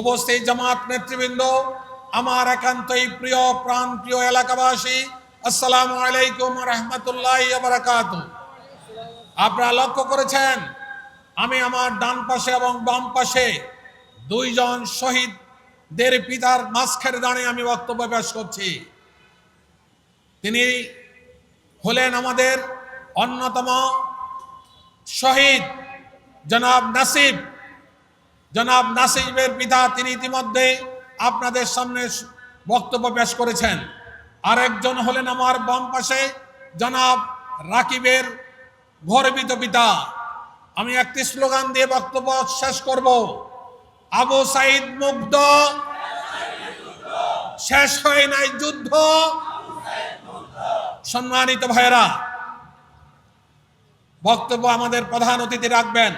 উপস্থিত জামাত নেতৃবৃন্দ, আমার একান্তই প্রিয় প্রাণ প্রিয় এলাকাবাসী, আসসালামু আলাইকুম রহমতুল্লাহ বারাকাত আপনারা লক্ষ্য করেছেন, আমি আমার ডান পাশে এবং বাম পাশে দুইজন শহীদদের পিতার মাঝখানে দাঁড়িয়ে আমি বক্তব্য পেশ করছি। তিনি হলেন আমাদের অন্যতম শহীদ জনাব নাসিব জনাব নাসিবের পিতা তিনি ইতিমধ্যে আপনাদের সামনে বক্তব্য পেশ করেছেন। আরেকজন হলেন আমার বাম পাশে জনাব রাকিবের গর্বিত পিতা। আমি একটি স্লোগান দিয়ে বক্তব্য শেষ করব। আবু সাইদ মুগ্ধ। শেষ হয় নাই যুদ্ধ। সম্মানিত ভাইয়েরা, বক্তব্য আমাদের প্রধান অতিথি রাখবেন।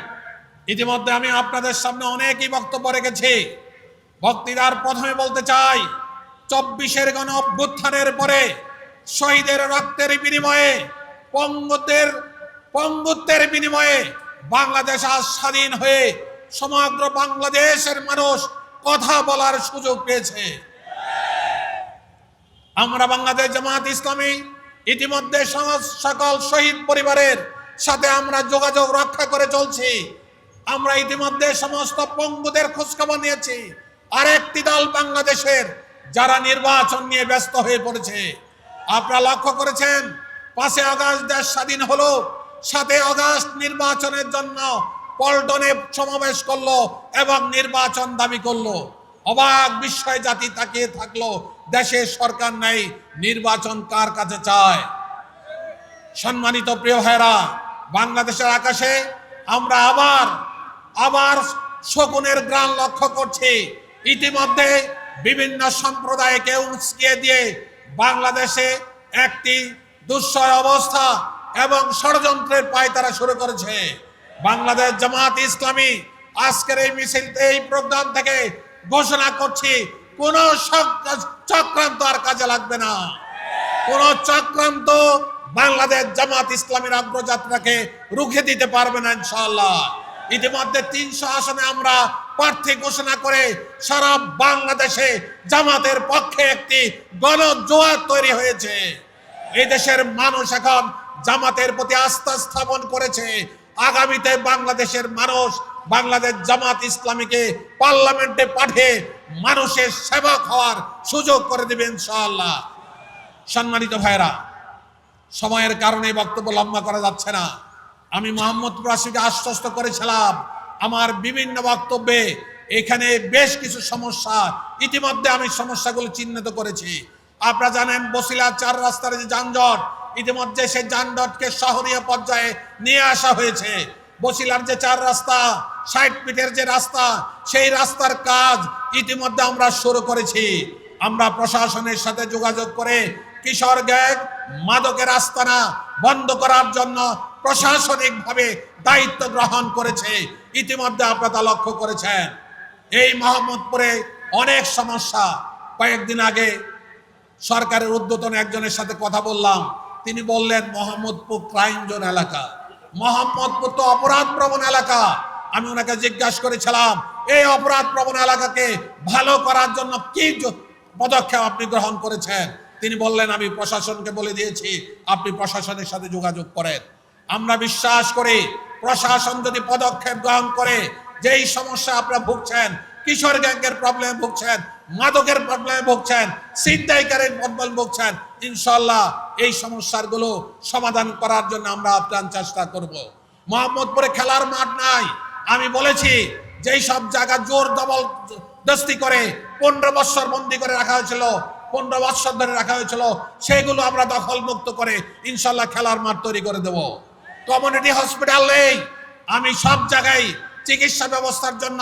ইতিমধ্যে আমি আপনাদের সামনে অনেকই বক্তব্য রেখেছি। বক্তৃতার প্রথমে বলতে চাই, চব্বিশের গণ অভ্যুত্থানের পরে শহীদের রক্তের বিনিময়ে পঙ্গুদের পঙ্গুত্বের বিনিময়ে বাংলাদেশ আজ স্বাধীন হয়ে সমগ্র বাংলাদেশের মানুষ কথা বলার সুযোগ পেয়েছে। আমরা বাংলাদেশ জামাত ইসলামী ইতিমধ্যে সকল শহীদ পরিবারের সাথে আমরা যোগাযোগ রক্ষা করে চলছি। আমরা ইতিমধ্যে সমস্ত পঙ্গুদের খোঁজখবর নিয়েছি। আরেকটি দল বাংলাদেশের, যারা নির্বাচন নিয়ে ব্যস্ত হয়ে পড়েছে। আপনারা লক্ষ্য করেছেন পাঁচে আগস্ট দেশ স্বাধীন হলো সাথে আগস্ট নির্বাচনের জন্য পল্টনে সমাবেশ করল এবং নির্বাচন দাবি করল। অবাক বিস্ময় জাতি তাকিয়ে থাকল, দেশে সরকার নেই, নির্বাচন কার কাছে চায়? সম্মানিত প্রিয় ভাইরা বাংলাদেশের আকাশে আমরা আবার আবার শকুনের গ্রাম লক্ষ্য করছি। ইতিমধ্যে বিভিন্ন সম্প্রদায়কে উস্কিয়ে দিয়ে বাংলাদেশে একটি দুঃসহ অবস্থা এবং ষড়যন্ত্রের পায়তারা শুরু করেছে। বাংলাদেশ জামাত ইসলামী আজকের এই মিছিল, এই প্রোগ্রাম থেকে ঘোষণা করছি, কোন চক্রান্ত আর কাজে লাগবে না। কোন চক্রান্ত বাংলাদেশ জামাত ইসলামের অগ্রযাত্রাকে রুখে দিতে পারবে না ইনশাআল্লাহ। ইতিমধ্যে তিনশো আসনে আমরা প্রার্থী ঘোষণা করে সারা বাংলাদেশে জামাতের পক্ষে একটি গণজোয়ার তৈরি হয়েছে। এই দেশের মানুষ এখন জামাতের প্রতি আস্থা স্থাপন করেছে। আগামীতে বাংলাদেশের মানুষ বাংলাদেশ জামাত ইসলামীকে পার্লামেন্টে পাঠিয়ে মানুষের সেবক হওয়ার সুযোগ করে দেবে ইনশাআল্লাহ। সম্মানিত ভাইরা সময়ের কারণে বক্তব্য লম্বা করা যাচ্ছে না। আমি মোহাম্মদপুর আসিকে আশ্বস্ত করেছিলাম আমার বিভিন্ন বক্তব্যে এখানে বেশ কিছু সমস্যা। ইতিমধ্যে আমি সমস্যাগুলো চিহ্নিত করেছি। আপনারা জানেন বসিলা চার রাস্তার যে যানজট, ইতিমধ্যে সেই যানজটকে শহরীয় পর্যায়ে নিয়ে আসা হয়েছে। বসিলার যে চার রাস্তা, ষাট ফিটের যে রাস্তা, সেই রাস্তার কাজ ইতিমধ্যে আমরা শুরু করেছি। আমরা প্রশাসনের সাথে যোগাযোগ করে কিশোর গ্যাং মাদকের আস্তানা বন্ধ করার জন্য প্রশাসনিকভাবে দায়িত্ব গ্রহণ করেছে। ইতিমধ্যে আপনারা লক্ষ্য করেছেন। এই মোহাম্মদপুরে অনেক সমস্যা। কয়েকদিন আগে সরকারের উদ্যতন একজনের সাথে কথা বললাম। তিনি বললেন, মোহাম্মদপুর ক্রাইম জোন এলাকা। মোহাম্মদপুর তো অপরাধ প্রবণ এলাকা। আমি ওনাকে জিজ্ঞাসা করেছিলাম, এই অপরাধ প্রবণ এলাকাকে ভালো করার জন্য কি পদক্ষেপ আপনি গ্রহণ করেছেন? তিনি বললেন, আমি প্রশাসনকে বলে দিয়েছি, আপনি প্রশাসনের সাথে যোগাযোগ করেন। আমরা বিশ্বাস করি, প্রশাসন যদি পদক্ষেপ গ্রহণ করে, যেই সমস্যা আপনারা ভুগছেন, কিশোর গ্যাংয়ের প্রবলেম ভুগছেন, মাদকের প্রবলেম ভুগছেন ছিনতাইকারের প্রবলেম ভুগছেন ইনশাল্লাহ এই সমস্যাগুলো সমাধান করার জন্য আমরা আপ্রাণ চেষ্টা করব। মোহাম্মদপুরে খেলার মাঠ নাই। আমি বলেছি, যেই সব জায়গা জোর দবল দস্তি করে পনেরো বৎসর বন্দি করে রাখা হয়েছিল পনেরো বৎসর ধরে রাখা হয়েছিল, সেগুলো আমরা দখল মুক্ত করে ইনশাল্লাহ খেলার মাঠ তৈরি করে দেব। কমিউনিটি হসপিটাল নেই। আমি সব জায়গায় চিকিৎসা ব্যবস্থার জন্য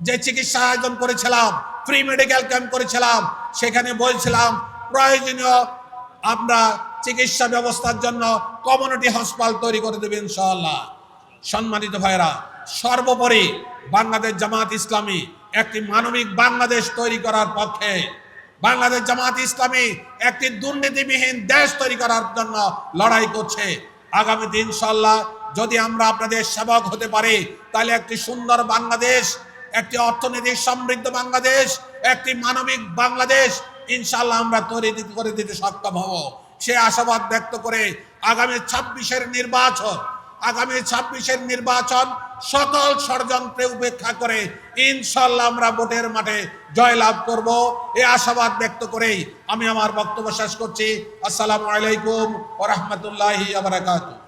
যে চিকিৎসা আয়োজন করেছিলাম ফ্রি মেডিকেল ক্যাম্প করেছিলাম, সেখানে বলছিলাম, প্রয়োজনীয় আমরা চিকিৎসা ব্যবস্থার জন্য কমিউনিটি হাসপাতাল তৈরি করে দেবেন ইনশাআল্লাহ সম্মানিত ভাইরা সর্বোপরি বাংলাদেশ জামাত ইসলামী একটি মানবিক বাংলাদেশ তৈরি করার পক্ষে বাংলাদেশ জামাত ইসলামী একটি দুর্নীতিবিহীন দেশ তৈরি করার জন্য লড়াই করছে। আগামী দিন ইনশাল্লাহ যদি আমরা আপনাদের সেবক হতে পারি, তাহলে একটি সুন্দর বাংলাদেশ, একটি অর্থনৈতিক সমৃদ্ধ বাংলাদেশ, একটি মানবিক বাংলাদেশ ইনশাল্লাহ আমরা তৈরি করে দিতে সক্ষম হব। সে আশাবাদ ব্যক্ত করে আগামী ছাব্বিশের নির্বাচন, আগামী ছাব্বিশের নির্বাচন সকল ষড়যন্ত্রে উপেক্ষা করে ইনশাল্লাহ আমরা ভোটের মাঠে জয়লাভ করব। এ আশাবাদ ব্যক্ত করেই আমি আমার বক্তব্য শেষ করছি। আসসালামু আলাইকুম ওরহমতুল্লাহি আবরাকাতুহ